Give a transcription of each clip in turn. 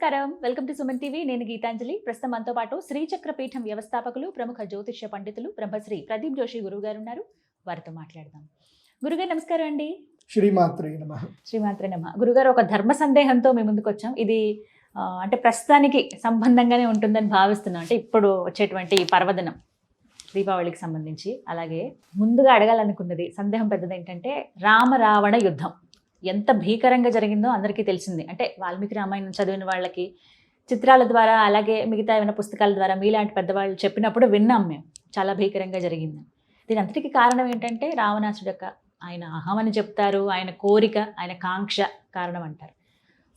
నమస్కారం. Welcome to Suman TV. నేను గీతాంజలి. ప్రస్తుతం మనతో పాటు శ్రీచక్ర పీఠం వ్యవస్థాపకులు ప్రముఖ జ్యోతిష్య పండితులు బ్రహ్మశ్రీ ప్రదీప్ జోషి గురువు గారు ఉన్నారు. వారితో మాట్లాడదాం. గురుగారు నమస్కారం అండి. శ్రీమాత్రే నమ. శ్రీమాత్రే నమ. గురుగారు ఒక ధర్మ సందేహంతో మేము ముందుకు వచ్చాం. ఇది అంటే ప్రస్తుతానికి సంబంధంగానే ఉంటుందని భావిస్తున్నాం. అంటే ఇప్పుడు వచ్చేటువంటి ఈ పర్వదినం దీపావళికి సంబంధించి. అలాగే ముందుగా అడగాలనుకున్నది సందేహం పెద్దది ఏంటంటే రామ రావణ యుద్ధం. ఎంత భీకరంగా జరిగిందో అందరికీ తెలిసింది. అంటే వాల్మీకి రామాయణం చదివిన వాళ్ళకి చిత్రాల ద్వారా అలాగే మిగతా ఏమైనా పుస్తకాల ద్వారా మీలాంటి పెద్దవాళ్ళు చెప్పినప్పుడు విన్నాం మేము. చాలా భీకరంగా జరిగింది. దీని అంతటికి కారణం ఏంటంటే రావణాసుడు యొక్క ఆయన అహమని చెప్తారు ఆయన కోరిక ఆయన కాంక్ష కారణం అంటారు.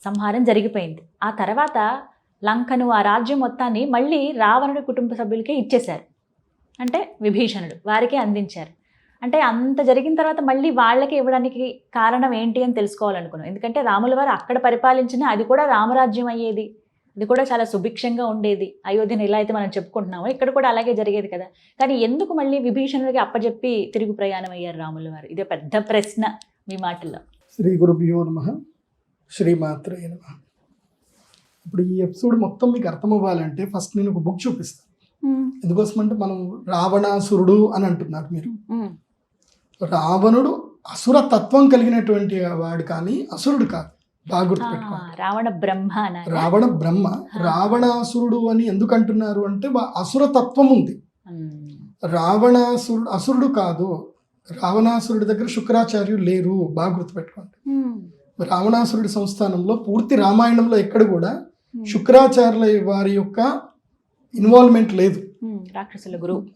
సంహారం జరిగిపోయింది. ఆ తర్వాత లంకను ఆ రాజ్యం మొత్తాన్ని మళ్ళీ రావణుడి కుటుంబ సభ్యులకే ఇచ్చేశారు. అంటే విభీషణుడు వారికే అందించారు. అంటే అంత జరిగిన తర్వాత మళ్ళీ వాళ్ళకి ఇవ్వడానికి కారణం ఏంటి అని తెలుసుకోవాలనుకున్నాం. ఎందుకంటే రాముల వారు అక్కడ పరిపాలించిన అది కూడా రామరాజ్యం అయ్యేది. అది కూడా చాలా సుభిక్షంగా ఉండేది. అయోధ్యను ఎలా అయితే మనం చెప్పుకుంటున్నామో ఇక్కడ కూడా అలాగే జరిగేది కదా. కానీ ఎందుకు మళ్ళీ విభీషణుడికి అప్పచెప్పి తిరుగు ప్రయాణం అయ్యారు రాముల వారు? ఇదే పెద్ద ప్రశ్న మీ మాటల్లో. శ్రీ గురుభ్యో నమ. శ్రీమాత్రే నమ. ఇప్పుడు ఈ ఎపిసోడ్ మొత్తం మీకు అర్థం అవ్వాలంటే ఫస్ట్ నేను ఒక బుక్ చూపిస్తాను. ఎందుకోసమంటే మనం రావణాసురుడు అని అంటున్నారు మీరు. రావణుడు అసుర తత్వం కలిగినటువంటి వాడు కానీ అసురుడు కాదు. బాగా గుర్తుపెట్టుకోండి రావణ బ్రహ్మ రావణ బ్రహ్మ రావణాసురుడు అని ఎందుకు అంటున్నారు అంటే వా- అసుర తత్వం ఉంది. రావణాసురుడు అసురుడు కాదు. రావణాసురుడి దగ్గర శుక్రాచార్యులు లేరు. బాగా గుర్తుపెట్టుకోండి రావణాసురుడి సంస్థానంలో పూర్తి రామాయణంలో ఎక్కడ కూడా శుక్రాచార్యుల వారి యొక్క ఇన్వాల్వ్మెంట్ లేదు. రాక్షసుల గురువు.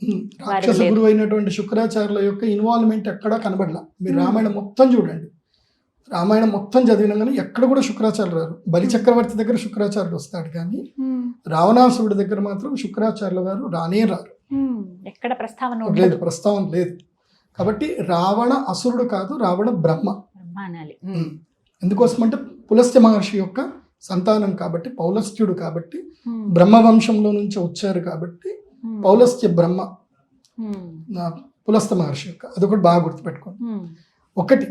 రాక్షస. గురువు అయినటువంటి శుక్రాచార్యుల యొక్క ఇన్వాల్వ్మెంట్ ఎక్కడా కనబడలా. మీరు. రామాయణం మొత్తం చూడండి. రామాయణం మొత్తం చదివినా కానీ ఎక్కడ కూడా శుక్రాచార్యులు రారు. బలి చక్రవర్తి దగ్గర శుక్రాచార్యులు వస్తాడు కానీ రావణాసురుడి దగ్గర మాత్రం శుక్రాచార్యుల వారు రానే రారు. ఎక్కడ ప్రస్తావన లేదు ప్రస్తావన లేదు. కాబట్టి రావణ అసురుడు కాదు రావణ బ్రహ్మ. బ్రహ్మ అనాలి. ఉమ్. ఎందుకోసమంటే పులస్త్య మహర్షి యొక్క సంతానం కాబట్టి పౌలస్త్యుడు కాబట్టి బ్రహ్మవంశంలో నుంచి వచ్చారు కాబట్టి పౌలస్త్య బ్రహ్మ నా పులస్త మహర్షి యొక్క అదొకటి బాగా గుర్తుపెట్టుకోండి. ఒకటి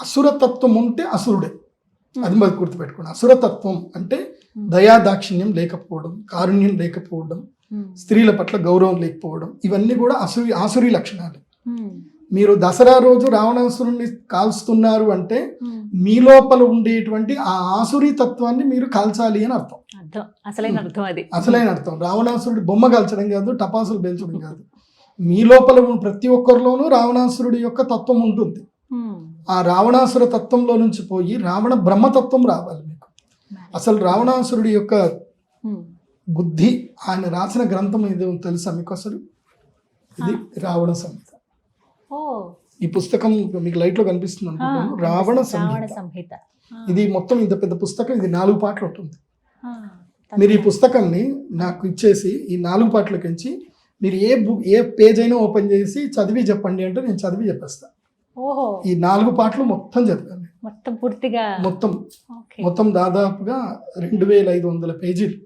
అసురతత్వం ఉంటే అసురుడే. అది మాకు గుర్తుపెట్టుకోండి. అసురతత్వం అంటే దయా దాక్షిణ్యం లేకపోవడం కారుణ్యం లేకపోవడం స్త్రీల పట్ల గౌరవం లేకపోవడం ఇవన్నీ కూడా అసురి ఆసురి లక్షణాలు. మీరు దసరా రోజు రావణాసురుణ్ణి కాల్స్తున్నారు అంటే మీ లోపల ఉండేటువంటి ఆ ఆసురి తత్వాన్ని మీరు కాల్చాలి అని అర్థం. అసలైన అర్థం అది. అసలైన అర్థం. రావణాసురుడి బొమ్మ కాల్చడం కాదు టపాసులు పెంచడం కాదు. మీ లోపల ప్రతి ఒక్కరిలోనూ రావణాసురుడి యొక్క తత్వం ఉంటుంది. ఆ రావణాసుర తత్వంలో నుంచి పోయి రావణ బ్రహ్మతత్వం రావాలి మీకు. అసలు రావణాసురుడి యొక్క బుద్ధి ఆయన రాసిన గ్రంథం ఏదో తెలుసా మీకు అసలు? ఇది రావణ సంహిత. ఈ పుస్తకం మీకు లైట్లో కనిపిస్తుంది అనుకుంటాను. రావణ సంహిత. ఇది మొత్తం ఇంత పెద్ద పుస్తకం ఇది నాలుగు పాటలు ఉంటుంది. మీరు ఈ పుస్తకాన్ని నాకు ఇచ్చేసి ఈ నాలుగు పాటలకించి మీరు ఏ బుక్ ఏ పేజ్ అయినా ఓపెన్ చేసి చదివి చెప్పండి అంటే నేను చదివి చెప్పేస్తాను ఓహో. ఈ నాలుగు పాటలు మొత్తం చదివాను మొత్తం పూర్తిగా. మొత్తం. మొత్తం దాదాపుగా రెండు వేల ఐదు వందల పేజీలు.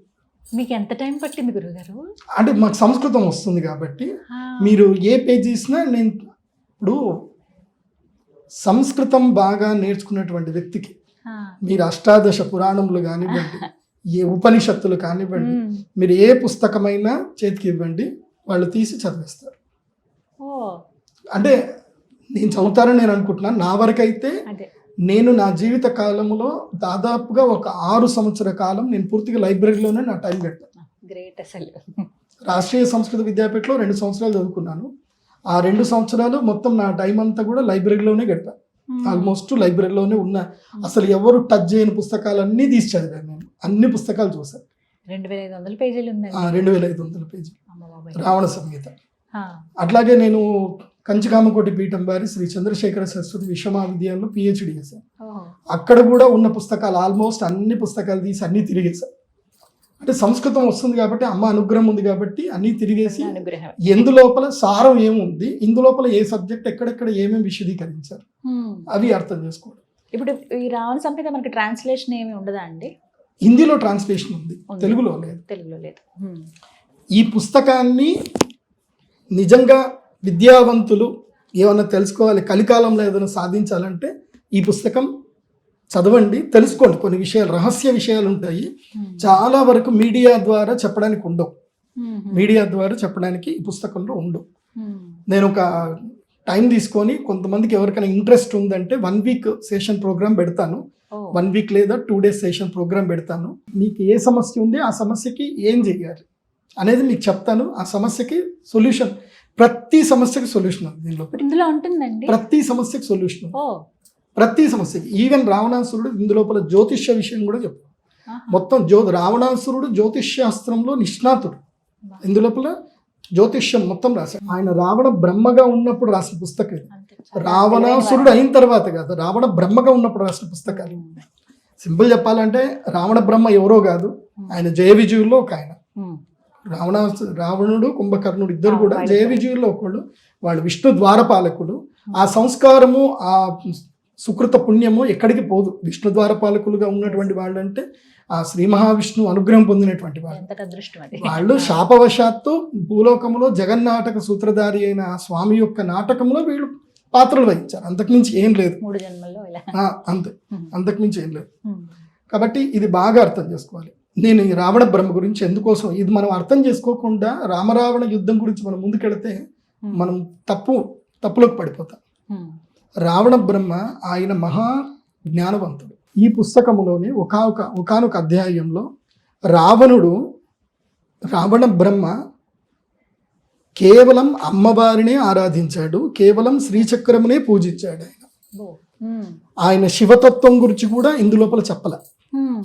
మీకు ఎంత టైం పట్టింది గురుగారు? అంటే మాకు సంస్కృతం వస్తుంది కాబట్టి మీరు ఏ పేజ్ తీసినా నేను ఇప్పుడు సంస్కృతం బాగా నేర్చుకున్నటువంటి వ్యక్తికి మీరు అష్టాదశ పురాణములు కానివ్వండి ఏ ఉపనిషత్తులు కానివ్వండి మీరు ఏ పుస్తకమైనా చేతికి ఇవ్వండి వాళ్ళు తీసి చదివేస్తారు. అంటే నేను చదువుతారని నేను అనుకుంటున్నాను. నా వరకైతే నేను నా జీవిత కాలంలో దాదాపుగా ఒక ఆరు సంవత్సర కాలం నేను పూర్తిగా లైబ్రరీలోనే నా టైం అసలు. రాష్ట్రీయ సంస్కృత విద్యాపీఠలో రెండు సంవత్సరాలు చదువుకున్నాను. ఆ రెండు సంవత్సరాలు మొత్తం నా టైం అంతా కూడా లైబ్రరీలోనే గడిపాను ఆల్మోస్ట్ లైబ్రరీలోనే ఉన్న. అసలు ఎవరు టచ్ చేయని పుస్తకాలన్నీ తీసి చదివాను నేను. అన్ని పుస్తకాలు చూసాను రెండు వేల ఐదు వందల పేజీలు రెండు వేల ఐదు వందల రావణ సంగీత అట్లాగే నేను కంచికామకోటి పీఠం వారి శ్రీ చంద్రశేఖర సరస్వతి విశ్వమహావిద్యాలయంలో పిహెచ్డి చేశాను అక్కడ కూడా ఉన్న పుస్తకాలు ఆల్మోస్ట్ అన్ని పుస్తకాలు తీసి అన్ని తిరిగేశాను అంటే సంస్కృతం వస్తుంది కాబట్టి అమ్మ అనుగ్రహం ఉంది కాబట్టి అన్ని తిరిగేసి అనుగ్రహం. ఎందు లోపల సారం ఏముంది? ఇందు లోపల ఏ సబ్జెక్ట్ ఎక్కడెక్కడ ఏమేమి విశదీకరించారు. అవి అర్థం చేసుకోవడం. ఇప్పుడు ఈ రావణ సంహిత మనకి ట్రాన్స్లేషన్ ఏమి ఉండదా అండి? హిందీలో ట్రాన్స్లేషన్ ఉంది. తెలుగులో లేదు. తెలుగులో లేదు. ఈ పుస్తకాన్ని నిజంగా విద్యావంతులు ఏమన్నా తెలుసుకోవాలి? కలికాలంలో ఏదైనా సాధించాలంటే ఈ పుస్తకం చదవండి తెలుసుకోండి. కొన్ని విషయాలు రహస్య విషయాలు ఉంటాయి. చాలా వరకు మీడియా ద్వారా చెప్పడానికి ఉండవు. మీడియా ద్వారా చెప్పడానికి ఈ పుస్తకంలో ఉండవు. నేను ఒక టైం తీసుకొని కొంతమందికి ఎవరికైనా ఇంట్రెస్ట్ ఉందంటే వన్ వీక్ సెషన్ ప్రోగ్రామ్ పెడతాను. వన్ వీక్ లేదా టూ డేస్ సెషన్ ప్రోగ్రామ్ పెడతాను. మీకు ఏ సమస్య ఉంది ఆ సమస్యకి ఏం చేయాలి అనేది మీకు చెప్తాను. ఆ సమస్యకి సొల్యూషన్ ప్రతి సమస్యకి సొల్యూషన్ ఉంది దీనిలో. ఇందులో ఉంటుందండి. ప్రతి సమస్యకి సొల్యూషన్. ప్రతి సమస్యకి. ఈవెన్ రావణాసురుడు ఇందులోపల జ్యోతిష్య విషయం కూడా చెప్పు. మొత్తం జ్యో రావణాసురుడు జ్యోతిష్శాస్త్రంలో నిష్ణాతుడు. ఇందులోపల జ్యోతిష్యం మొత్తం రాశాడు. ఆయన రావణ బ్రహ్మగా ఉన్నప్పుడు రాసిన పుస్తకం రావణాసురుడు అయిన తర్వాత కాదు రావణ బ్రహ్మగా ఉన్నప్పుడు రాసిన పుస్తకాలు. సింపుల్ చెప్పాలంటే రావణ బ్రహ్మ ఎవరో కాదు ఆయన జయ విజయుల్లో ఒక ఆయన. రావణ రావణుడు కుంభకర్ణుడు ఇద్దరు కూడా జయ విజయుల్లో ఒకళ్ళు. వాళ్ళు విష్ణు ద్వారపాలకులు. ఆ సంస్కారము ఆ సుకృత పుణ్యము ఎక్కడికి పోదు. విష్ణు ద్వారపాలకులుగా ఉన్నటువంటి వాళ్ళు అంటే ఆ శ్రీ మహావిష్ణు అనుగ్రహం పొందినటువంటి వాళ్ళు. వాళ్ళు శాపవశాత్తు భూలోకంలో జగన్నాటక సూత్రధారి అయిన ఆ స్వామి యొక్క నాటకంలో వీళ్ళు పాత్రలు వహించారు. అంతకుమించి ఏం లేదు. అంతే. అంతకుమించి ఏం లేదు. కాబట్టి ఇది బాగా అర్థం చేసుకోవాలి. నేను ఈ రావణ బ్రహ్మ గురించి ఎందుకోసం ఇది మనం అర్థం చేసుకోకుండా రామరావణ యుద్ధం గురించి మనం ముందుకెడితే. మనం తప్పు తప్పులోకి పడిపోతాం. రావణ బ్రహ్మ ఆయన మహా జ్ఞానవంతుడు. ఈ పుస్తకంలోని ఒకానొక ఒకనొక అధ్యాయంలో రావణుడు రావణ బ్రహ్మ కేవలం అమ్మవారినే ఆరాధించాడు కేవలం శ్రీచక్రమునే పూజించాడు ఆయన. ఆయన శివతత్వం గురించి కూడా ఇందులోపల చెప్పల.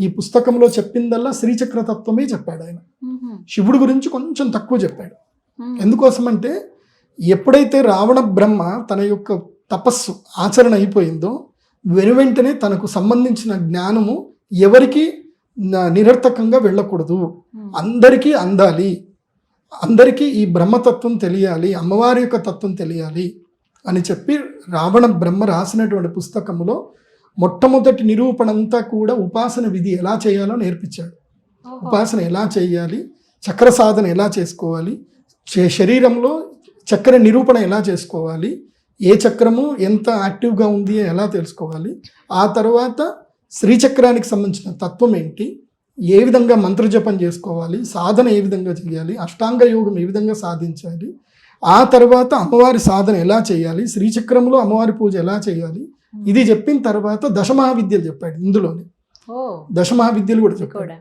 ఈ పుస్తకంలో చెప్పిందల్లా శ్రీచక్ర తత్వమే చెప్పాడు ఆయన. శివుడు గురించి కొంచెం తక్కువ చెప్పాడు. ఎందుకోసమంటే ఎప్పుడైతే రావణ బ్రహ్మ తన యొక్క తపస్సు ఆచరణ అయిపోయిందో వెనువెంటనే తనకు సంబంధించిన జ్ఞానము ఎవరికి నిరర్థకంగా వెళ్ళకూడదు. అందరికీ అందాలి అందరికీ ఈ బ్రహ్మతత్వం తెలియాలి అమ్మవారి యొక్క తత్వం తెలియాలి అని చెప్పి రావణ బ్రహ్మ రాసినటువంటి పుస్తకములో మొట్టమొదటి నిరూపణ అంతా కూడా ఉపాసన విధి ఎలా చేయాలో నేర్పించాడు. ఉపాసన ఎలా చేయాలి చక్ర సాధన ఎలా చేసుకోవాలి శరీరంలో చక్ర నిరూపణ ఎలా చేసుకోవాలి ఏ చక్రము ఎంత యాక్టివ్గా ఉంది ఎలా తెలుసుకోవాలి? ఆ తర్వాత శ్రీచక్రానికి సంబంధించిన తత్వం ఏంటి? ఏ విధంగా మంత్రజపం చేసుకోవాలి? సాధన ఏ విధంగా చేయాలి? అష్టాంగ యోగం ఏ విధంగా సాధించాలి? ఆ తర్వాత అమ్మవారి సాధన ఎలా చేయాలి? శ్రీచక్రంలో అమ్మవారి పూజ ఎలా చేయాలి? ఇది చెప్పిన తర్వాత దశమహావిద్యలు చెప్పాడు ఇందులోనే. దశమహావిద్యలు కూడా చెప్పాడు.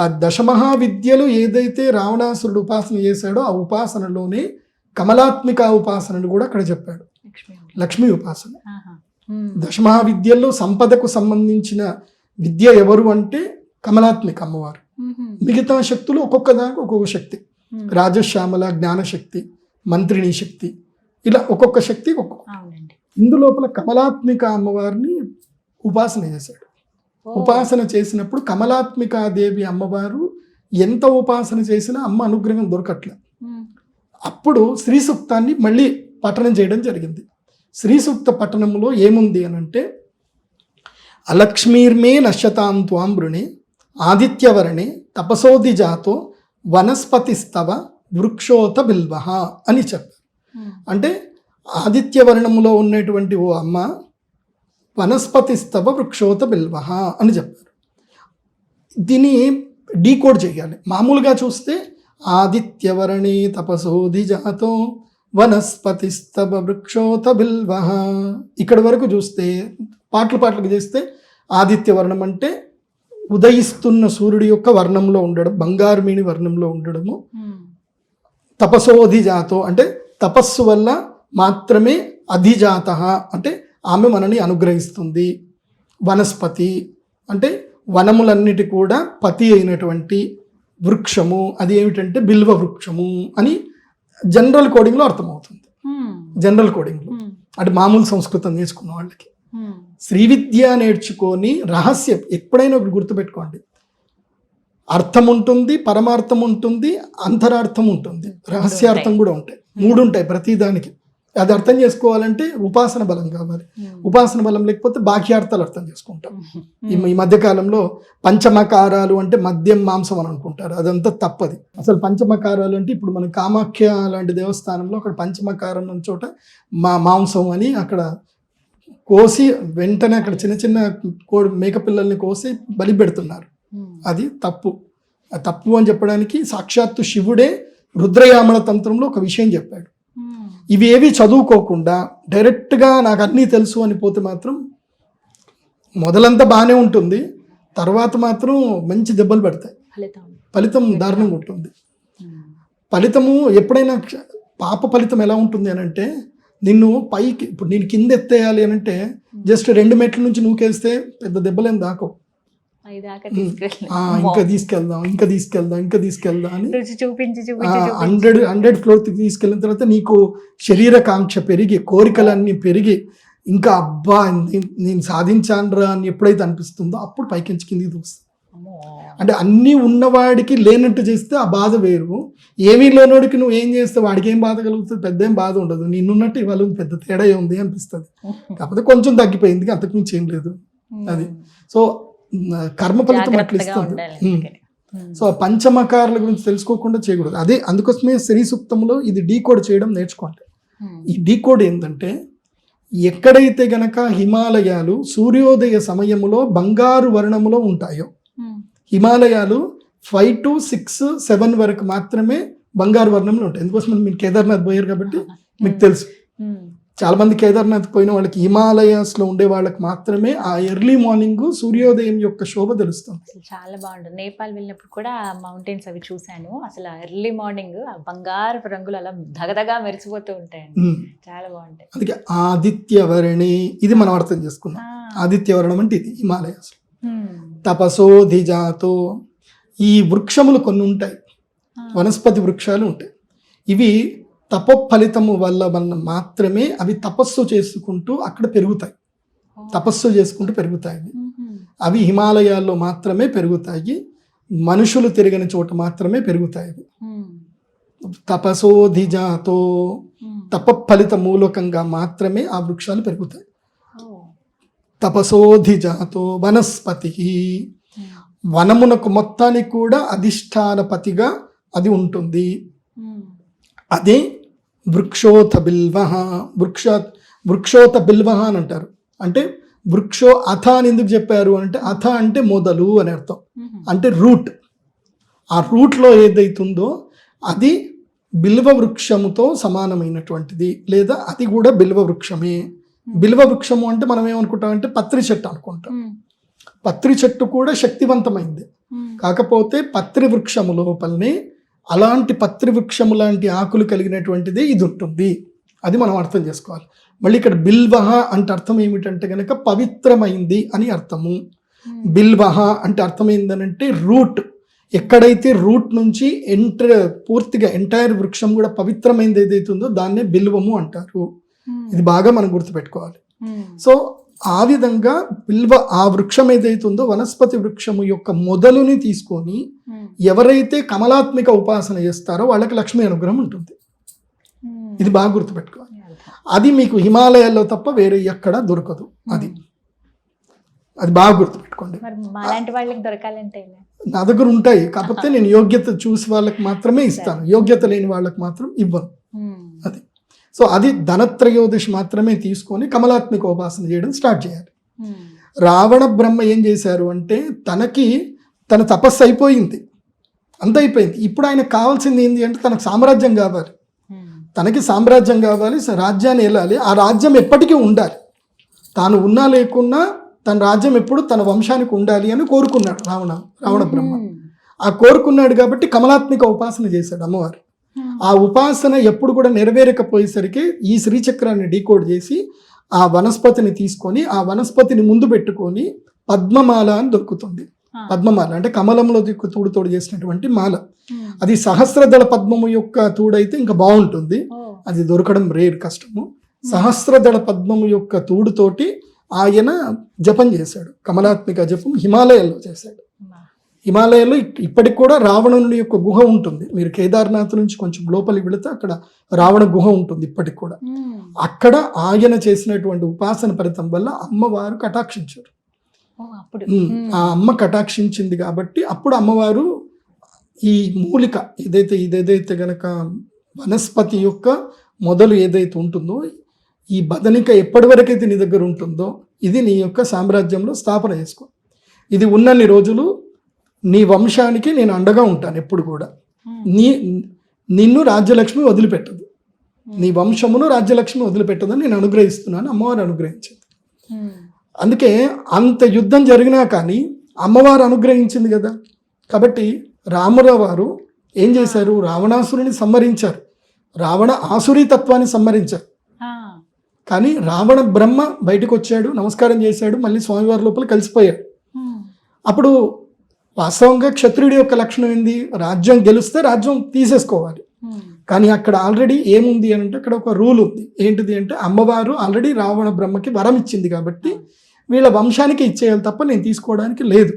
ఆ దశమహావిద్యలు ఏదైతే రావణాసురుడు ఉపాసన చేశాడో ఆ ఉపాసనలోనే కమలాత్మిక ఉపాసనను కూడా అక్కడ చెప్పాడు. లక్ష్మీ ఉపాసన. దశమహావిద్యల్లో సంపదకు సంబంధించిన విద్య ఎవరు అంటే కమలాత్మిక అమ్మవారు. మిగతా శక్తులు ఒక్కొక్క దానికి ఒక్కొక్క శక్తి. రాజశ్యామల జ్ఞానశక్తి మంత్రిని శక్తి ఇలా ఒక్కొక్క శక్తి ఒక్కొక్క అవునండి ఇందులోపల కమలాత్మిక అమ్మవారిని ఉపాసన చేశాడు. ఉపాసన చేసినప్పుడు కమలాత్మికాదేవి అమ్మవారు ఎంత ఉపాసన చేసినా అమ్మ అనుగ్రహం దొరకట్లే. అప్పుడు శ్రీ సూక్తాన్ని మళ్ళీ పఠనం చేయడం జరిగింది. శ్రీ సూక్త పఠనంలో ఏముంది అని అంటే అలక్ష్మీర్మే నశ్యతాం త్వాం వృణే ఆదిత్యవర్ణే తపసోది జాతో వనస్పతిస్తవ వృక్షోత బిల్వ అని చెప్పారు. ఉమ్. అంటే ఆదిత్యవర్ణంలో ఉన్నటువంటి ఓ అమ్మ వనస్పతిస్తవ వృక్షోత బిల్వ అని చెప్పారు. దీన్ని డీకోడ్ చేయాలి. మామూలుగా చూస్తే ఆదిత్యవర్ణే తపసోధి జాతో వనస్పతిస్తవ వృక్షోత బిల్వ ఇక్కడ వరకు చూస్తే పాటలు పాటలకు చేస్తే ఆదిత్య వర్ణం అంటే ఉదయిస్తున్న సూర్యుడి యొక్క వర్ణంలో ఉండడం బంగారుమీని వర్ణంలో ఉండడము. తపసోధి జాతో అంటే తపస్సు వల్ల మాత్రమే అధిజాత అంటే ఆమె మనని అనుగ్రహిస్తుంది. వనస్పతి అంటే వనములన్నిటి కూడా పతి అయినటువంటి వృక్షము. అది ఏమిటంటే బిల్వ వృక్షము అని జనరల్ కోడింగ్లో అర్థమవుతుంది. జనరల్ కోడింగ్లో. అంటే మామూలు సంస్కృతం నేర్చుకున్న వాళ్ళకి. శ్రీ విద్య నేర్చుకొని రహస్యం ఎప్పుడైనా ఒకటి గుర్తుపెట్టుకోండి. అర్థం ఉంటుంది పరమార్థం ఉంటుంది అంతరార్థం ఉంటుంది. రహస్యార్థం కూడా ఉంటాయి. మూడు ఉంటాయి. ప్రతి దానికి అది అర్థం చేసుకోవాలంటే ఉపాసన బలం కావాలి ఉమ్. ఉపాసన బలం లేకపోతే బాహ్యార్థాలు అర్థం చేసుకుంటాం ఉమ్. ఈ మధ్యకాలంలో పంచమకారాలు అంటే మద్యం మాంసం అని అనుకుంటారు అదంతా తప్పది అసలు పంచమకారాలు అంటే ఇప్పుడు మన కామాఖ్య లాంటి దేవస్థానంలో అక్కడ పంచమకారం ఉన్న చోట మా మాంసం అని అక్కడ కోసి వెంటనే అక్కడ చిన్న చిన్న కోడి మేక పిల్లల్ని కోసి బలి పెడుతున్నారు ఉమ్. అది తప్పు తప్పు అని చెప్పడానికి సాక్షాత్తు శివుడే రుద్రయామల తంత్రంలో ఒక విషయం చెప్పాడు. ఇవి ఏవి చదువుకోకుండా డైరెక్ట్గా నాకు అన్నీ తెలుసు అని పోతే మాత్రం మొదలంతా బాగానే ఉంటుంది. తర్వాత మాత్రం మంచి దెబ్బలు పడతాయి. ఫలితం. దారుణంగా ఉంటుంది. ఫలితము ఎప్పుడైనా పాప ఫలితం ఎలా ఉంటుంది అని అంటే నిన్ను పైకి ఇప్పుడు నేను కింద ఎత్తేయాలి అని అంటే జస్ట్ రెండు మెట్ల నుంచి నూకేస్తే పెద్ద దెబ్బలేం దాకవు. ఇంకా తీసుకెళ్దాం ఇంకా తీసుకెళ్దాం ఇంకా తీసుకెళ్దాం అని చూపించి హండ్రెడ్ హండ్రెడ్ ఫ్లోర్ తీసుకెళ్ళిన తర్వాత నీకు శరీర కాంక్ష పెరిగి కోరికలన్నీ పెరిగి ఇంకా అబ్బా నేను- సాధించానురా అని ఎప్పుడైతే అనిపిస్తుందో అప్పుడు పైకించి కిందికి దూస్తుంది అమ్మో. అంటే అన్నీ ఉన్నవాడికి లేనట్టు చేస్తే ఆ బాధ వేరు. ఏమీ లేనోడికి నువ్వు ఏం చేస్తే వాడికి ఏం బాధ కలుగుతుంది? పెద్ద ఏం బాధ ఉండదు. నిన్నున్నట్టు ఇవాళ పెద్ద తేడా ఉంది అనిపిస్తుంది. కాకపోతే కొంచెం తగ్గిపోయింది అంతకుమించి ఏం లేదు. అది. సో కర్మ ఫలితం అట్లా జాగ్రత్తగా ఇస్తుంది ఉండాలి ఉమ్. అందుకని. ఉమ్. సో ఆ పంచమకారాల గురించి తెలుసుకోకుండా చేయకూడదు అదే అందుకోసమే శ్రీ సూక్తంలో ఇది డీకోడ్ చేయడం నేర్చుకోండి. ఈ డీకోడ్ ఏంటంటే ఎక్కడైతే గనక హిమాలయాలు సూర్యోదయ సమయములో బంగారు వర్ణములో ఉంటాయో. హిమాలయాలు ఫైవ్ టు సిక్స్ సెవెన్ వరకు మాత్రమే బంగారు వర్ణంలో ఉంటాయి ఎందుకోసం మీరు కేదార్నాథ్ పోయారు కాబట్టి మీకు తెలుసు చాలా మంది కేదార్నాథ్ పోయిన వాళ్ళకి హిమాలయాస్లో ఉండే వాళ్ళకి మాత్రమే ఆ ఎర్లీ మార్నింగ్ సూర్యోదయం యొక్క శోభ తెలుస్తుంది. చాలా బాగుంటుంది. నేపాల్ వెళ్ళినప్పుడు కూడా మౌంటైన్స్ అవి చూశాను. అసలు ఎర్లీ మార్నింగ్ ఆ బంగారు రంగులు అలా దగదగా మెరిసిపోతూ ఉంటాయండి. చాలా బాగుంటాయి. అందుకే ఆదిత్యవర్ణి ఇది మనం అర్థం చేసుకున్నాం. ఆదిత్యవర్ణం అంటే ఇది హిమాలయాస్. ఉమ్. తపసోధిజాతో ఈ వృక్షములు కొన్ని ఉంటాయి. వనస్పతి వృక్షాలు ఉంటాయి. ఇవి తపఫలితము వల్ల వల్ల మాత్రమే అవి తపస్సు చేసుకుంటూ అక్కడ పెరుగుతాయి. తపస్సు చేసుకుంటూ పెరుగుతాయి అవి. హిమాలయాల్లో మాత్రమే పెరుగుతాయి మనుషులు తిరగని చోట మాత్రమే పెరుగుతాయి. తపసోధిజాతో ఉమ్. తపఫలిత మూలకంగా మాత్రమే ఆ వృక్షాలు పెరుగుతాయి. తపసోధిజాతో వనస్పతి. వనమునకు మొత్తానికి కూడా అధిష్టానపతిగా అది ఉంటుంది. అదే వృక్షోత బిల్వ వృక్ష వృక్షోత బిల్వ అని అంటారు. అంటే వృక్షో అథ అని ఎందుకు చెప్పారు అంటే అథ అంటే మొదలు అని అర్థం. అంటే రూట్. ఆ రూట్లో ఏదైతుందో అది బిల్వ వృక్షముతో సమానమైనటువంటిది లేదా అది కూడా బిల్వ వృక్షమే. బిల్వ వృక్షము అంటే మనం ఏమనుకుంటామంటే పత్రి చెట్టు అనుకుంటాం. పత్రి చెట్టు కూడా శక్తివంతమైంది. కాకపోతే పత్రి వృక్షము లోపలనే అలాంటి పత్రి వృక్షము లాంటి ఆకులు కలిగినటువంటిది ఇది ఉంటుంది అది మనం అర్థం చేసుకోవాలి మళ్ళీ ఇక్కడ బిల్వహ అంటే అర్థం ఏమిటంటే కనుక పవిత్రమైంది అని అర్థము ఉమ్. బిల్వహ అంటే అర్థం ఏంటంటే రూట్ ఎక్కడైతే రూట్ నుంచి ఎంటర్ పూర్తిగా ఎంటైర్ వృక్షం కూడా పవిత్రమైనది ఏదైతుందో దాన్నే బిల్వము అంటారు ఉమ్. ఇది బాగా మనం గుర్తుపెట్టుకోవాలి ఉమ్. సో ఆ విధంగా బిల్వ ఆ వృక్షం ఏదైతుందో వనస్పతి వృక్షము యొక్క మొదలుని తీసుకొని ఉమ్. ఎవరైతే కమలాత్మిక ఉపాసన చేస్తారో వాళ్ళకి లక్ష్మీ అనుగ్రహం ఉంటుంది. ఉమ్. ఇది బాగా గుర్తుపెట్టుకోవాలి. అది మీకు హిమాలయాల్లో తప్ప వేరే ఎక్కడ దొరకదు. అది. అది బాగా గుర్తుపెట్టుకోండి? నా దగ్గర ఉంటాయి. కాకపోతే నేను యోగ్యత చూసి వాళ్ళకి మాత్రమే ఇస్తాను. యోగ్యత లేని వాళ్ళకి మాత్రం ఇవ్వను. అది. సో అది ధనత్రయోదశి మాత్రమే తీసుకొని కమలాత్మిక ఉపాసన చేయడం స్టార్ట్ చేయాలి ఉమ్. రావణ బ్రహ్మ ఏం చేశారు అంటే తనకి తన తపస్సు అయిపోయింది అంత అయిపోయింది ఇప్పుడు ఆయనకు కావాల్సింది ఏంటి అంటే తనకు సామ్రాజ్యం కావాలి ఉమ్. తనకి సామ్రాజ్యం కావాలి రాజ్యాన్ని వెళ్ళాలి ఆ రాజ్యం ఎప్పటికీ ఉండాలి తాను ఉన్నా లేకున్నా తన రాజ్యం ఎప్పుడు తన వంశానికి ఉండాలి అని కోరుకున్నాడు రావణ రావణ బ్రహ్మ ఉమ్. ఆ కోరుకున్నాడు కాబట్టి కమలాత్మిక ఉపాసన చేశాడు అమ్మవారు. ఆ ఉపాసన ఎప్పుడు కూడా నెరవేరకపోయేసరికి ఈ శ్రీచక్రాన్ని డీకోడ్ చేసి ఆ వనస్పతిని తీసుకొని ఆ వనస్పతిని ముందు పెట్టుకొని పద్మమాల అని దొరుకుతుంది. పద్మమాల అంటే కమలంలో తూడు తోడు చేసినటువంటి మాల. అది సహస్రదళ పద్మము యొక్క తూడైతే ఇంకా బాగుంటుంది. అది దొరకడం రేర్ కష్టము సహస్రదళ పద్మము యొక్క తూడుతోటి ఆయన జపం చేశాడు కమలాత్మిక జపం హిమాలయాల్లో చేశాడు. హిమాలయాల్లో ఇప్పటికి కూడా రావణుని యొక్క గుహ ఉంటుంది. మీరు కేదార్నాథ్ నుంచి కొంచెం లోపలికి వెళితే అక్కడ రావణ గుహ ఉంటుంది ఇప్పటికి కూడా. అక్కడ ఆయన చేసినటువంటి ఉపాసన ఫలితం వల్ల అమ్మవారు కటాక్షించారు. ఆ అమ్మ కటాక్షించింది కాబట్టి అప్పుడు అమ్మవారు ఈ మూలిక ఏదైతే ఇదేదైతే గనక వనస్పతి యొక్క మొదలు ఏదైతే ఉంటుందో ఈ బదనిక ఎప్పటి వరకైతే నీ దగ్గర ఉంటుందో ఇది నీ యొక్క సామ్రాజ్యంలో స్థాపన చేసుకో. ఇది ఉన్నన్ని రోజులు నీ వంశానికి నేను అండగా ఉంటాను ఎప్పుడు కూడా. నీ నిన్ను రాజ్యలక్ష్మి వదిలిపెట్టదు. నీ వంశమును రాజ్యలక్ష్మి వదిలిపెట్టదని నేను అనుగ్రహిస్తున్నాను అమ్మవారు అనుగ్రహించింది. అందుకే అంత యుద్ధం జరిగినా కానీ అమ్మవారు అనుగ్రహించింది కదా. కాబట్టి రామురావు వారు ఏం చేశారు? రావణాసురుని సంహరించారు. రావణ ఆసురీ తత్వాన్ని సంహరించారు. కానీ రావణ బ్రహ్మ బయటకు వచ్చాడు నమస్కారం చేశాడు మళ్ళీ స్వామివారి లోపల కలిసిపోయాడు. అప్పుడు వాస్తవంగా క్షత్రుడి యొక్క లక్షణం ఏంది? రాజ్యం గెలిస్తే రాజ్యం తీసేసుకోవాలి. కానీ అక్కడ ఆల్రెడీ ఏముంది అని అంటే అక్కడ ఒక రూల్ ఉంది. ఏంటిది అంటే అమ్మవారు ఆల్రెడీ రావణ బ్రహ్మకి వరం ఇచ్చింది కాబట్టి వీళ్ళ వంశానికి ఇచ్చేయాలి తప్ప నేను తీసుకోవడానికి లేదు.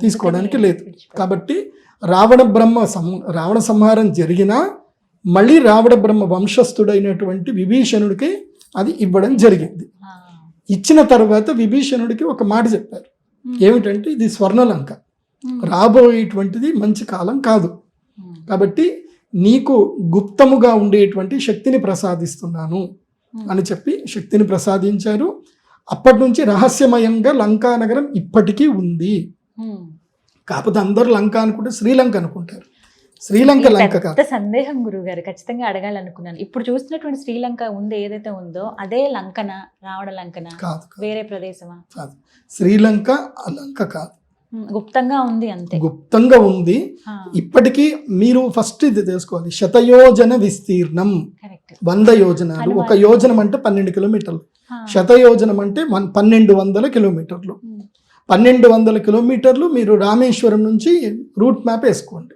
తీసుకోవడానికి లేదు. కాబట్టి రావణ బ్రహ్మ సం రావణ సంహారం జరిగినా మళ్ళీ రావణ బ్రహ్మ వంశస్థుడైనటువంటి విభీషణుడికి అది ఇవ్వడం జరిగింది. ఇచ్చిన తర్వాత విభీషణుడికి ఒక మాట చెప్పారు. ఏమిటంటే ఇది స్వర్ణలంక. రాబోయేటువంటిది మంచి కాలం కాదు. కాబట్టి నీకు గుప్తముగా ఉండేటువంటి శక్తిని ప్రసాదిస్తున్నాను అని చెప్పి శక్తిని ప్రసాదించారు. అప్పటి నుంచి రహస్యమయంగా లంకా నగరం ఇప్పటికీ ఉంది. కాకపోతే అందరూ లంక అనుకుంటే శ్రీలంక అనుకుంటారు. శ్రీలంక లంక కాదు. పెద్ద సందేహం గురువు గారు ఖచ్చితంగా అడగాలనుకున్నాను. ఇప్పుడు చూస్తున్నటువంటి శ్రీలంక ఉంది ఏదైతే ఉందో అదే లంకన? రావణ లంకన? కాదు వేరే ప్రదేశమా? కాదు. శ్రీలంక లంక కాదు. గుప్తంగా ఉంది అంతే. గుప్తంగా ఉంది. ఇప్పటికీ మీరు ఫస్ట్ ఇది తెలుసుకోవాలి. శతయోజన విస్తీర్ణం. వంద యోజనాలు. ఒక యోజనం అంటే పన్నెండు కిలోమీటర్లు. శతయోజనం అంటే పన్నెండు వందల కిలోమీటర్లు. పన్నెండు వందల కిలోమీటర్లు మీరు రామేశ్వరం నుంచి రూట్ మ్యాప్ వేసుకోండి.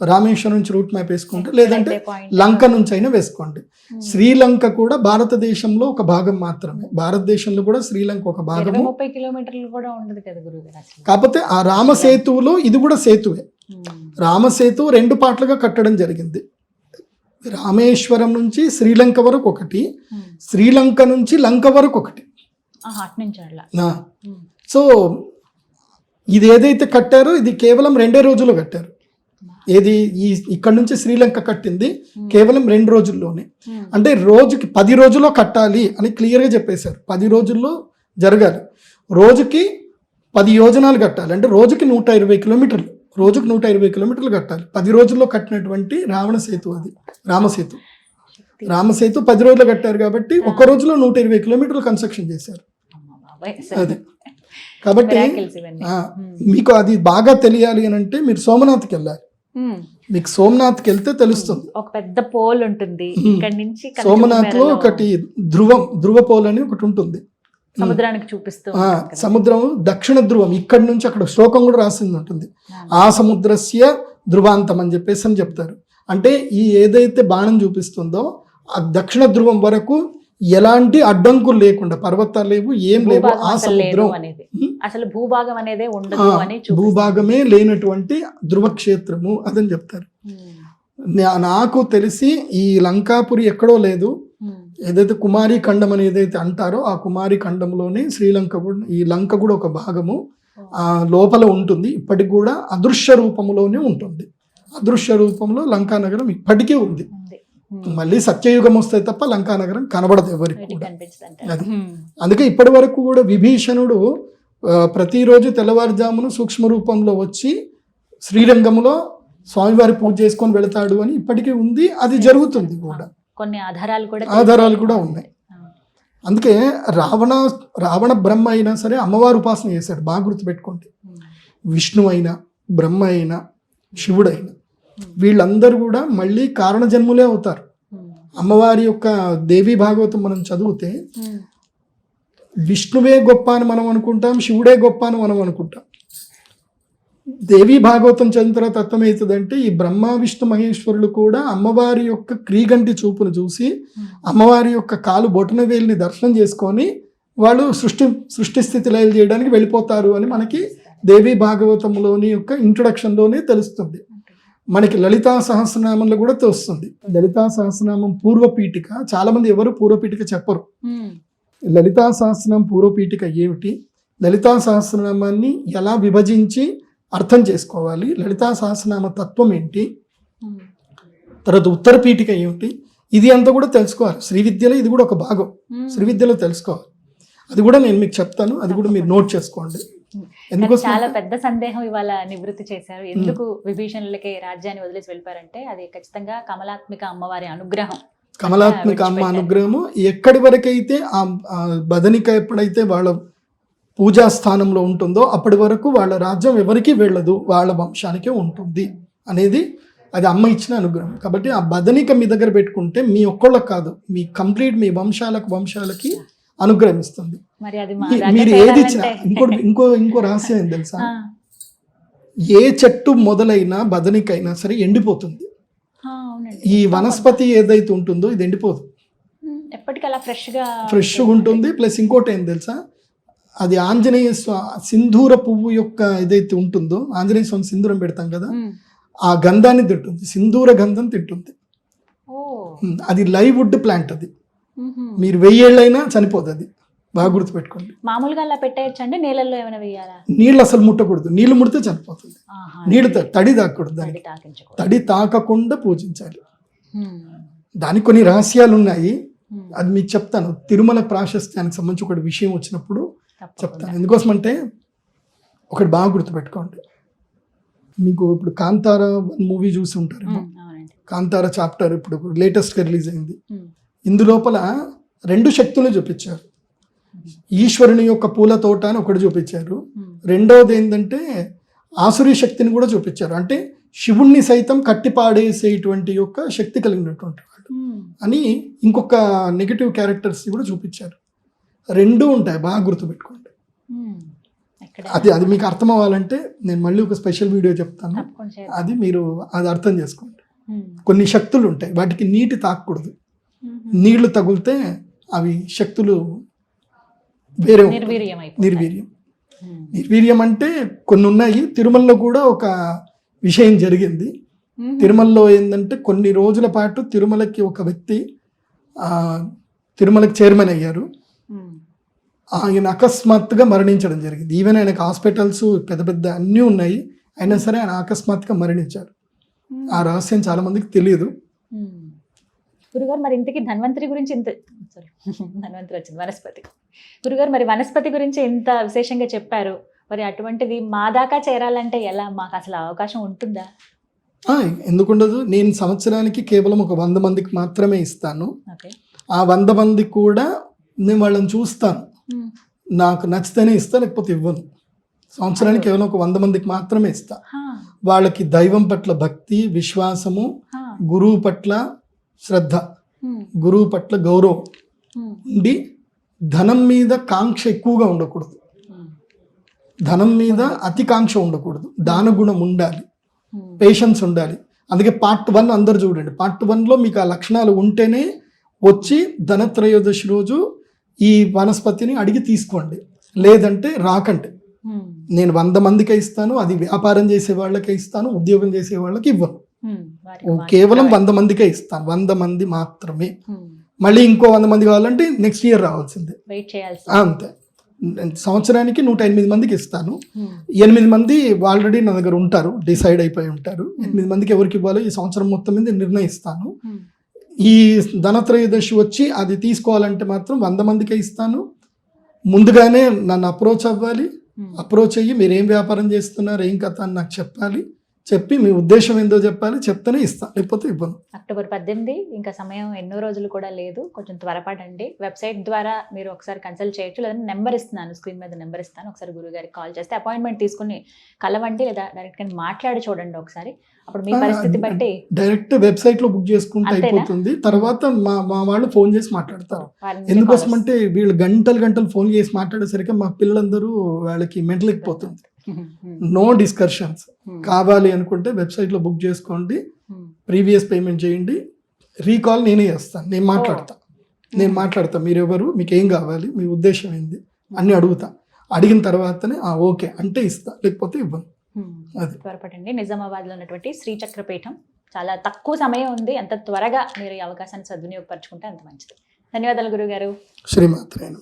రామేశ్వరం నుంచి రూట్ మ్యాప్ వేసుకుంటే లేదంటే. లంక నుంచి అయినా వేసుకోండి. ఉమ్, శ్రీలంక కూడా భారతదేశంలో ఒక భాగం మాత్రమే. భారతదేశంలో కూడా శ్రీలంక ఒక భాగము. ముప్పై కిలోమీటర్లు కూడా ఉండదు కదా కాకపోతే ఆ రామసేతువులో ఇది కూడా సేతువే. ఉమ్, రామసేతు రెండు పార్ట్లుగా కట్టడం జరిగింది. రామేశ్వరం నుంచి శ్రీలంక వరకు ఒకటి. ఉమ్, శ్రీలంక నుంచి లంక వరకు ఒకటి. సో ఇది ఏదైతే కట్టారో ఇది కేవలం రెండే రోజుల్లో కట్టారు. ఏది ఈ ఇక్కడ నుంచి శ్రీలంక కట్టింది కేవలం రెండు రోజుల్లోనే. ఉమ్, అంటే రోజుకి పది రోజుల్లో కట్టాలి అని క్లియర్గా చెప్పేశారు. పది రోజుల్లో జరగాలి. రోజుకి పది యోజనాలు కట్టాలి. అంటే రోజుకి నూట ఇరవై కిలోమీటర్లు. రోజుకి నూట ఇరవై కిలోమీటర్లు కట్టాలి. పది రోజుల్లో కట్టినటువంటి రావణ సేతు అది. రామసేతు రామసేతు పది రోజులు కట్టారు కాబట్టి ఒక రోజులో నూట ఇరవై కిలోమీటర్లు కన్స్ట్రక్షన్ చేశారు. అది. కాబట్టి మీకు అది బాగా తెలియాలి అని అంటే మీరు సోమనాథ్కి వెళ్ళాలి. మీకు సోమనాథ్కి వెళ్తే తెలుస్తుంది. ఒక పెద్ద పోల్ ఉంటుంది. ఇక్కడ నుంచి సోమనాథ్లో మేరలో ఒకటి ధ్రువం ధ్రువ పోల్ అని ఒకటి ఉంటుంది. సముద్రానికి చూపిస్తూ. సముద్రం దక్షిణ ధ్రువం ఇక్కడి నుంచి అక్కడ శ్లోకం కూడా రాసింది ఉంటుంది. ఆ సముద్రస్య ధ్రువాంతం అని చెప్పేసి అని చెప్తారు. అంటే ఈ ఏదైతే బాణం చూపిస్తుందో ఆ దక్షిణ ధ్రువం వరకు ఎలాంటి అడ్డంకులు లేకుండా పర్వతాలు లేవు ఏం లేవు ఆ సముద్రం. అసలు భూభాగం అనేదే ఉండదు అని. భూభాగమే లేనటువంటి ధ్రువక్షేత్రము అదని చెప్తారు. నాకు తెలిసి ఈ లంకాపురి ఎక్కడో లేదు. ఏదైతే కుమారి ఖండం అని ఏదైతే అంటారో ఆ కుమారి ఖండంలోనే శ్రీలంక కూడా ఈ లంక కూడా ఒక భాగము ఆ లోపల ఉంటుంది. ఇప్పటికి కూడా అదృశ్య రూపంలోనే ఉంటుంది. అదృశ్య రూపంలో లంకా నగరం ఇప్పటికీ ఉంది. మళ్ళీ సత్యయుగం వస్తే తప్ప లంకా నగరం కనబడదు ఎవరికి. అది. ఉమ్, అందుకే ఇప్పటి వరకు కూడా విభీషణుడు ప్రతిరోజు తెల్లవారుజామున సూక్ష్మ రూపంలో వచ్చి శ్రీరంగంలో స్వామివారి పూజ చేసుకొని వెళతాడు అని ఇప్పటికీ ఉంది. అది జరుగుతుంది కూడా. కొన్ని ఆధారాలు కూడా ఆధారాలు కూడా ఉన్నాయి. అందుకే రావణ రావణ బ్రహ్మ అయినా సరే అమ్మవారు ఉపాసన చేశాడు బాగా గుర్తుపెట్టుకోండి. విష్ణు అయినా బ్రహ్మ అయినా శివుడైనా వీళ్ళందరూ కూడా మళ్ళీ కారణ జన్ములే అవుతారు. అమ్మవారి యొక్క దేవి భాగవతం మనం చదివితే విష్ణువే గొప్ప అని మనం అనుకుంటాం శివుడే గొప్ప అని మనం అనుకుంటాం. దేవి భాగవతం చదివిన తర్వాత అర్థమవుతుందంటే ఈ బ్రహ్మ విష్ణు మహేశ్వరులు కూడా అమ్మవారి యొక్క క్రీగంటి చూపును చూసి అమ్మవారి యొక్క కాలు బొటన వేలిని దర్శనం చేసుకొని వాళ్ళు సృష్టి సృష్టి స్థితి లయలు చేయడానికి వెళ్ళిపోతారు అని మనకి దేవి భాగవతంలోని యొక్క ఇంట్రొడక్షన్లోనే తెలుస్తుంది. మనకి లలితా సహస్రనామంలో కూడా తెలుస్తుంది లలితా సహస్రనామం పూర్వపీఠిక చాలా మంది ఎవరు పూర్వపీఠిక చెప్పరు. లలితా సహస్రనామం పూర్వపీఠిక ఏమిటి? లలితా సహస్రనామాన్ని ఎలా విభజించి అర్థం చేసుకోవాలి? లలితా సహస్రనామ తత్వం ఏంటి? తర్వాత ఉత్తర పీఠిక ఏమిటి? ఇది అంతా కూడా తెలుసుకోవాలి. శ్రీ విద్యలో ఇది కూడా ఒక భాగం. శ్రీ విద్యలో తెలుసుకోవాలి. అది కూడా నేను మీకు చెప్తాను. అది కూడా మీరు నోట్ చేసుకోండి. చాలా పెద్ద సందేహం ఇవాళ నివృత్తి చేశారు. ఎందుకు విభీషణులకి రాజ్యాన్ని వదిలేసి వెళ్ళిపోయారంటే అది ఖచ్చితంగా కమలాత్మిక అమ్మవారి అనుగ్రహం. కమలాత్మిక అమ్మ. అనుగ్రహము. ఎక్కడి వరకైతే ఆ ఆ బదనిక ఎప్పుడైతే వాళ్ళ పూజా స్థానంలో ఉంటుందో అప్పటి వరకు వాళ్ళ రాజ్యం ఎవరికీ వెళ్ళదు. వాళ్ళ వంశానికే ఉంటుంది అనేది అది అమ్మ ఇచ్చిన అనుగ్రహం. కాబట్టి ఆ బదనిక మీ దగ్గర పెట్టుకుంటే మీ ఒక్కళ్ళకి కాదు. మీ కంప్లీట్ మీ వంశాలకు వంశాలకి అనుగ్రహిస్తుంది. మరి ఏది ఇచ్చినా ఇంకోటి ఇంకో ఇంకో రహస్యం ఏం తెలుసా? ఏ చెట్టు మొదలైనా బదనికైనా సరే ఎండిపోతుంది. ఈ వనస్పతి ఏదైతే ఉంటుందో ఇది ఎండిపోదు. ఫ్రెష్గా ఫ్రెష్గా ఉంటుంది. ప్లస్ ఇంకోటి ఏం తెలుసా? అది ఆంజనేయ సింధూర పువ్వు యొక్క ఏదైతే ఉంటుందో ఆంజనేయ స్వామి సింధూరం పెడతాం కదా. ఆ గంధాన్ని తింటుంది. సింధూర గంధం తింటుంది. అది లైవ్ వుడ్ ప్లాంట్ అది. మీరు వెయ్యేళ్ళైనా చనిపోదు అది బాగా గుర్తుపెట్టుకోండి. మామూలుగా అలా పెట్టేయచ్చు నీళ్ళల్లో ఏమైనా వేయాలా నీళ్ళు అసలు ముట్టకూడదు. నీళ్ళు ముడితే చనిపోతుంది. నీళ్ళు తడి తాకూడదు దానికి. తడి తాకకుండా పూజించాలి. దానికి కొన్ని రహస్యాలు ఉన్నాయి. అది మీకు చెప్తాను. తిరుమల ప్రాశస్త్యానికి సంబంధించి ఒక విషయం వచ్చినప్పుడు. చెప్తాను. ఎందుకోసం అంటే ఒకటి బాగా గుర్తుపెట్టుకోండి. మీకు ఇప్పుడు కాంతార మూవీ చూసి ఉంటారు కాంతార చాప్టర్ ఇప్పుడు లేటెస్ట్గా రిలీజ్ అయింది. ఇందులోపల రెండు శక్తులు చూపించారు ఈశ్వరుని యొక్క పూల తోట అని ఒకటి చూపించారు. రెండవది ఏంటంటే ఆసురీ శక్తిని కూడా చూపించారు అంటే శివుణ్ణి సైతం కట్టిపాడేసేటువంటి యొక్క శక్తి కలిగినటువంటి వాడు. అని ఇంకొక నెగిటివ్ క్యారెక్టర్స్ కూడా చూపించారు రెండు ఉంటాయి బాగా గుర్తుపెట్టుకోండి అది అది మీకు అర్థం అవ్వాలంటే నేను మళ్ళీ ఒక స్పెషల్ వీడియో చెప్తాను. అది మీరు అది అర్థం చేసుకోండి. కొన్ని శక్తులు ఉంటాయి వాటికి నీటి తాకూడదు. నీళ్ళు తగిలితే అవి శక్తులు వేరే. నిర్వీర్యం. నిర్వీర్యం అంటే కొన్ని ఉన్నాయి తిరుమలలో కూడా ఒక విషయం జరిగింది. తిరుమలలో ఏంటంటే కొన్ని రోజుల పాటు తిరుమలకి ఒక వ్యక్తి ఆ, తిరుమలకి చైర్మన్ అయ్యారు. ఆయన అకస్మాత్తుగా మరణించడం జరిగింది ఈవెన్ ఆయనకు హాస్పిటల్స్ పెద్ద పెద్ద అన్నీ ఉన్నాయి అయినా సరే ఆయన అకస్మాత్తుగా మరణించారు. ఆ రహస్యం చాలా మందికి తెలియదు. గురుగారు మరి ఇంతకీ ధన్వంతరి గురించి ఇంత సారీ ధన్వంతరి వచ్చింది వనస్పతి. గురుగారు మరి వనస్పతి గురించి ఇంత విశేషంగా చెప్పారు. మరి అటువంటిది మా దాకా చేరాలంటే ఎలా? మాకు అసలు అవకాశం ఉంటుందా? ఆ, ఎందుకుండదు. నేను సంవత్సరానికి కేవలం ఒక వంద మందికి మాత్రమే ఇస్తాను. ఆ వంద మంది కూడా నేను వాళ్ళని చూస్తాను. నాకు నచ్చితేనే ఇస్తా లేకపోతే ఇవ్వను. సంవత్సరానికి కేవలం ఒక వంద మందికి మాత్రమే ఇస్తా. వాళ్ళకి దైవం పట్ల భక్తి విశ్వాసము గురువు పట్ల శ్రద్ధ గురువు పట్ల గౌరవం ఉండి ధనం మీద కాంక్ష ఎక్కువగా ఉండకూడదు. ధనం మీద అతి కాంక్ష ఉండకూడదు. దాన గుణం ఉండాలి. పేషెన్స్ ఉండాలి. అందుకే పార్ట్ వన్ అందరు చూడండి. పార్ట్ వన్లో మీకు ఆ లక్షణాలు ఉంటేనే వచ్చి ధనత్రయోదశి రోజు ఈ వనస్పతిని అడిగి తీసుకోండి. లేదంటే రాకండి. నేను వంద మందికే ఇస్తాను అది వ్యాపారం చేసే వాళ్ళకే ఇస్తాను ఉద్యోగం చేసే వాళ్ళకి ఇవ్వను. కేవలం. వంద మందికే ఇస్తాను. వంద మంది మాత్రమే. మళ్ళీ ఇంకో వంద మంది కావాలంటే నెక్స్ట్ ఇయర్ రావాల్సిందే. అంతే. సంవత్సరానికి నూట ఎనిమిది మందికి ఇస్తాను. ఎనిమిది మంది ఆల్రెడీ నా దగ్గర ఉంటారు డిసైడ్ అయిపోయి ఉంటారు. ఎనిమిది మందికి ఎవరికి ఇవ్వాలో ఈ సంవత్సరం మొత్తం మీద నిర్ణయిస్తాను. ఈ ధనత్రయోదశి వచ్చి అది తీసుకోవాలంటే మాత్రం వంద మందికే ఇస్తాను. ముందుగానే నన్ను అప్రోచ్ అవ్వాలి. అప్రోచ్ అయ్యి మీరు ఏం వ్యాపారం చేస్తున్నారు ఏం కథ అని నాకు చెప్పాలి. చెప్పి మీ ఉద్దేశం ఏందో చెప్పాలి చెప్తేనే ఇస్తాను లేకపోతే ఇవ్వను. అక్టోబర్ పద్దెనిమిది ఇంకా సమయం ఎన్నో రోజులు కూడా లేదు. కొంచెం త్వరపడండి. వెబ్సైట్ ద్వారా మీరు ఒకసారి కన్సల్ట్ చేయొచ్చు. లేదా నెంబర్ ఇస్తున్నాను స్క్రీన్ మీద నెంబర్ ఇస్తాను. ఒకసారి గురువు గారికి కాల్ చేస్తే అపాయింట్మెంట్ తీసుకుని కలవండి లేదా డైరెక్ట్గా మాట్లాడి చూడండి ఒకసారి. అప్పుడు మీ పరిస్థితి బట్టి డైరెక్ట్ వెబ్సైట్లో బుక్ చేసుకుంటే? అయిపోతుంది. తర్వాత మా మా వాళ్ళు ఫోన్ చేసి మాట్లాడతారు. ఎందుకోసం అంటే వీళ్ళు గంటలు గంటలు ఫోన్ చేసి మాట్లాడేసరికి మా పిల్లలందరూ వాళ్ళకి మెంటలేకపోతుంది వస్తుంది. నో డిస్కషన్స్ ఉమ్, కావాలి అనుకుంటే వెబ్సైట్లో బుక్ చేసుకోండి. ఉమ్, ప్రీవియస్ పేమెంట్ చేయండి. రీకాల్ నేనే చేస్తాను నేను మాట్లాడతా. నేను ఉమ్. మాట్లాడతా. మీరు ఎవరు మీకు ఏం కావాలి? మీ ఉద్దేశం ఏంది? అన్ని అడుగుతా. అడిగిన తర్వాతనే ఆ ఓకే అంటే ఇస్తా. లేకపోతే ఇవ్వను. అది. త్వరపడండి. నిజామాబాద్లో ఉన్నటువంటి శ్రీచక్రపీఠం. చాలా తక్కువ సమయం ఉంది. ఎంత త్వరగా మీరు ఈ అవకాశాన్ని సద్వినియోగపరచుకుంటే అంత మంచిది. ధన్యవాదాలు గురుగారు. శ్రీమాత్రేన